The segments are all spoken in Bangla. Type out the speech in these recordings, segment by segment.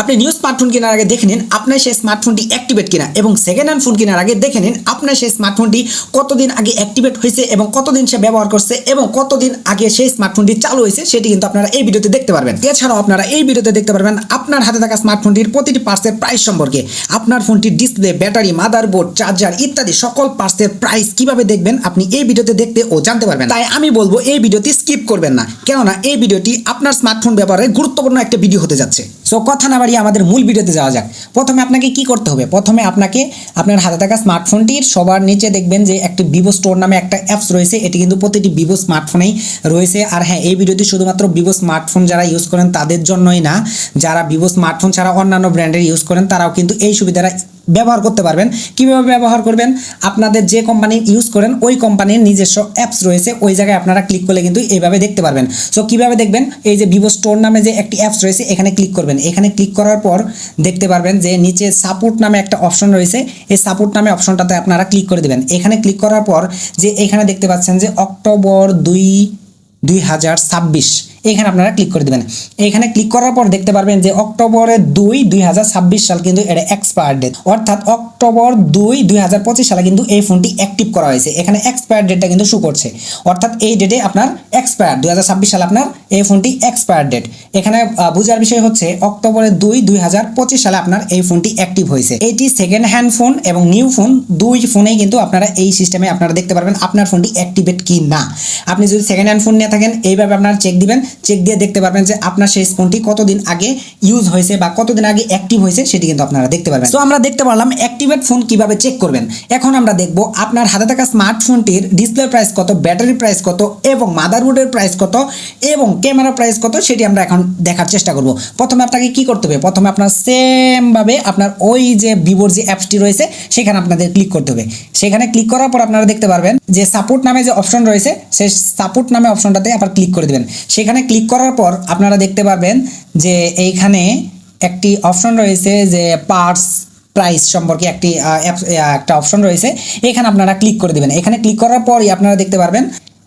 আপনি নিউ স্মার্টফোন কেনার আগে দেখে নিন, আপনার সেই স্মার্টফোনটি অ্যাক্টিভেট কিনা এবং সেকেন্ড হ্যান্ড ফোন কেনার আগে দেখে নিন, আপনার সেই স্মার্টফোনটি কতদিন আগে অ্যাক্টিভেট হয়েছে এবং কতদিন সে ব্যবহার করছে এবং কতদিন আগে সেই স্মার্টফোনটি চালু হয়েছে, সেটি কিন্তু আপনারা এই ভিডিওতে দেখতে পারবেন। এছাড়াও আপনারা এই ভিডিওতে দেখতে পারবেন, আপনার হাতে থাকা স্মার্টফোনটির প্রতিটি পার্সের প্রাইস সম্পর্কে। আপনার ফোনটির ডিসপ্লে ব্যাটারি মাদারবোর্ড চার্জার ইত্যাদি সকল পার্সের প্রাইস কীভাবে দেখবেন, আপনি এই ভিডিওতে দেখতে ও জানতে পারবেন। তাই আমি বলব, এই ভিডিওটি স্কিপ করবেন না। কেননা, এই ভিডিওটি আপনার স্মার্টফোন ব্যবহারে গুরুত্বপূর্ণ একটা ভিডিও হতে যাচ্ছে। সো কথা না বাড়িয়ে আমাদের মূল ভিডিওতে যাওয়া যাক। প্রথমে আপনাকে কি করতে হবে? প্রথমে আপনাকে আপনার হাতে থাকা স্মার্টফোনটির সবার নিচে দেখবেন যে একটি ভিভো স্টোর নামে একটা অ্যাপস রয়েছে। এটি কিন্তু প্রতিটি ভিভো স্মার্টফোনেই রয়েছে। আর হ্যাঁ এই ভিডিওটি শুধুমাত্র ভিভো স্মার্টফোন যারা ইউজ করেন তাদের জন্যই না। যারা ভিভো স্মার্টফোন ছাড়া অন্যান্য ব্র্যান্ডের ইউজ করেন, তারাও কিন্তু এই সুবিধাটা ব্যবহার করতে পারবেন। কীভাবে ব্যবহার করবেন? আপনাদের যে কোম্পানি ইউজ করেন, ওই কোম্পানির নিজস্ব অ্যাপস রয়েছে। ওই জায়গায় আপনারা ক্লিক করলে কিন্তু এইভাবে দেখতে পারবেন। সো কীভাবে দেখবেন? এই যে ভিভো স্টোর নামে যে একটি অ্যাপস রয়েছে, এখানে ক্লিক করবেন। এখানে ক্লিক করার পর দেখতে পারবেন যে নিচে সাপোর্ট নামে একটা অপশন রয়েছে। এই সাপোর্ট নামে অপশনটাতে আপনারা ক্লিক করে দেবেন। এখানে ক্লিক করার পর যে এখানে দেখতে পাচ্ছেন যে অক্টোবর দুই দুই হাজার ছাব্বিশ। এখানে আপনারা ক্লিক করে দেবেন। এখানে ক্লিক করার পর দেখতে পারবেন যে অক্টোবরের দুই দুই সাল কিন্তু এটা এক্সপায়ার ডেট অর্থাৎ অক্টোবর দুই দুই সালে কিন্তু এই ফোনটি অ্যাক্টিভ করা হয়েছে। এখানে এক্সপায়ার ডেটটা কিন্তু শু করছে। অর্থাৎ এই ডেটে আপনার এক্সপায়ার দুই হাজার ছাব্বিশ সালে আপনার এই ফোনটি এক্সপায়ার ডেট এখানে বোঝার বিষয় হচ্ছে অক্টোবরের দুই দুই সালে আপনার এই ফোনটি অ্যাক্টিভ হয়েছে। এটি সেকেন্ড হ্যান্ড ফোন এবং নিউ ফোন দুই ফোনেই কিন্তু আপনারা এই সিস্টেমে আপনারা দেখতে পারবেন আপনার ফোনটি অ্যাক্টিভেট কি না আপনি যদি সেকেন্ড হ্যান্ড ফোন নিয়ে থাকেন, এইভাবে আপনারা চেক দিবেন। চেক দিয়ে দেখতে পারবেন যে আপনার সেই ফোনটি কতদিন আগে ইউজ হয়েছে বা কতদিন আগে অ্যাক্টিভ হয়েছে সেটি কিন্তু আপনারা দেখতে পারবেন। তো আমরা দেখতে পারলাম অ্যাক্টিভেট ফোন কীভাবে চেক করবেন। এখন আমরা দেখব আপনার হাতে থাকা স্মার্টফোনটির ডিসপ্লে প্রাইস কত ব্যাটারি প্রাইস কত এবং মাদারবোর্ডের প্রাইস কত এবং ক্যামেরা প্রাইস কত সেটি আমরা এখন দেখার চেষ্টা করব। প্রথমে আপনাকে কি করতে হবে? প্রথমে আপনার সেমভাবে আপনার ওই যে ভিভোর যে অ্যাপসটি রয়েছে, সেখানে আপনাদের ক্লিক করতে হবে। সেখানে ক্লিক করার পর আপনারা দেখতে পারবেন যে সাপোর্ট নামে যে অপশন রয়েছে, সেই সাপোর্ট নামে অপশনটাতে আবার ক্লিক করে দেবেন। সেখানে ক্লিক করার পর আপনারা দেখতে পারবেন যে এইখানে একটি অপশন রয়েছে যে পার্টস প্রাইস সম্পর্কে একটি একটা অপশন রয়েছে। এখানে আপনারা ক্লিক করে দেবেন। এখানে ক্লিক করার পরই আপনারা দেখতে পারবেন,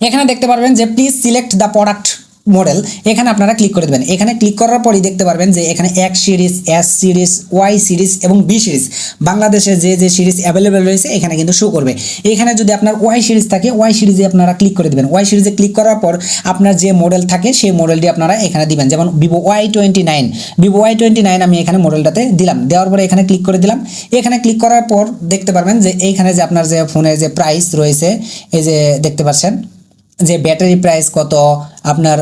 এখানে দেখতে পারবেন যে please select the product model এখানে আপনারা ক্লিক করে দেবেন। এখানে ক্লিক করার পরই দেখতে পারবেন যে এখানে এক series S series Y series এবং বি সিরিজ বাংলাদেশে যে যে সিরিজ অ্যাভেলেবেল রয়েছে, এখানে কিন্তু শো করবে। এখানে যদি আপনার ওয়াই সিরিজ থাকে ওয়াই সিরিজে আপনারা ক্লিক করে দেবেন। ওয়াই সিরিজে ক্লিক করার পর আপনার যে মডেল থাকে, সেই মডেলটি আপনারা এখানে দিবেন। যেমন Vivo Y twenty nine Vivo Y twenty nine আমি এখানে মডেলটাতে দিলাম। দেওয়ার পরে এখানে ক্লিক করে দিলাম। এখানে ক্লিক করার পর দেখতে পারবেন যে এইখানে যে আপনার যে ফোনের যে প্রাইস রয়েছে, এই যে দেখতে পাচ্ছেন যে ব্যাটারি প্রাইস কত, আপনার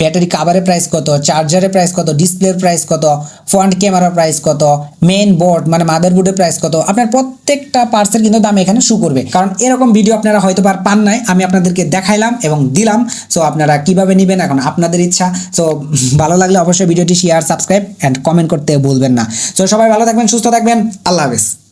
ব্যাটারি কাভারের প্রাইস কত চার্জারের প্রাইস কত ডিসপ্লের প্রাইস কত ফ্রন্ট ক্যামেরার প্রাইস কত মেইন বোর্ড মানে মাদারবোর্ডের প্রাইস কত, আপনার প্রত্যেকটা পার্সের কিন্তু দাম এখানে শু করবে। কারণ এরকম ভিডিও আপনারা হয়তো পার পান নাই, আমি আপনাদেরকে দেখাইলাম এবং দিলাম সো আপনারা কীভাবে নেবেন এখন আপনাদের ইচ্ছা সো ভালো লাগলে অবশ্যই ভিডিওটি শেয়ার সাবস্ক্রাইব অ্যান্ড কমেন্ট করতে ভুলবেন না। সো সবাই ভালো থাকবেন, সুস্থ থাকবেন, আল্লাহ হাফেজ।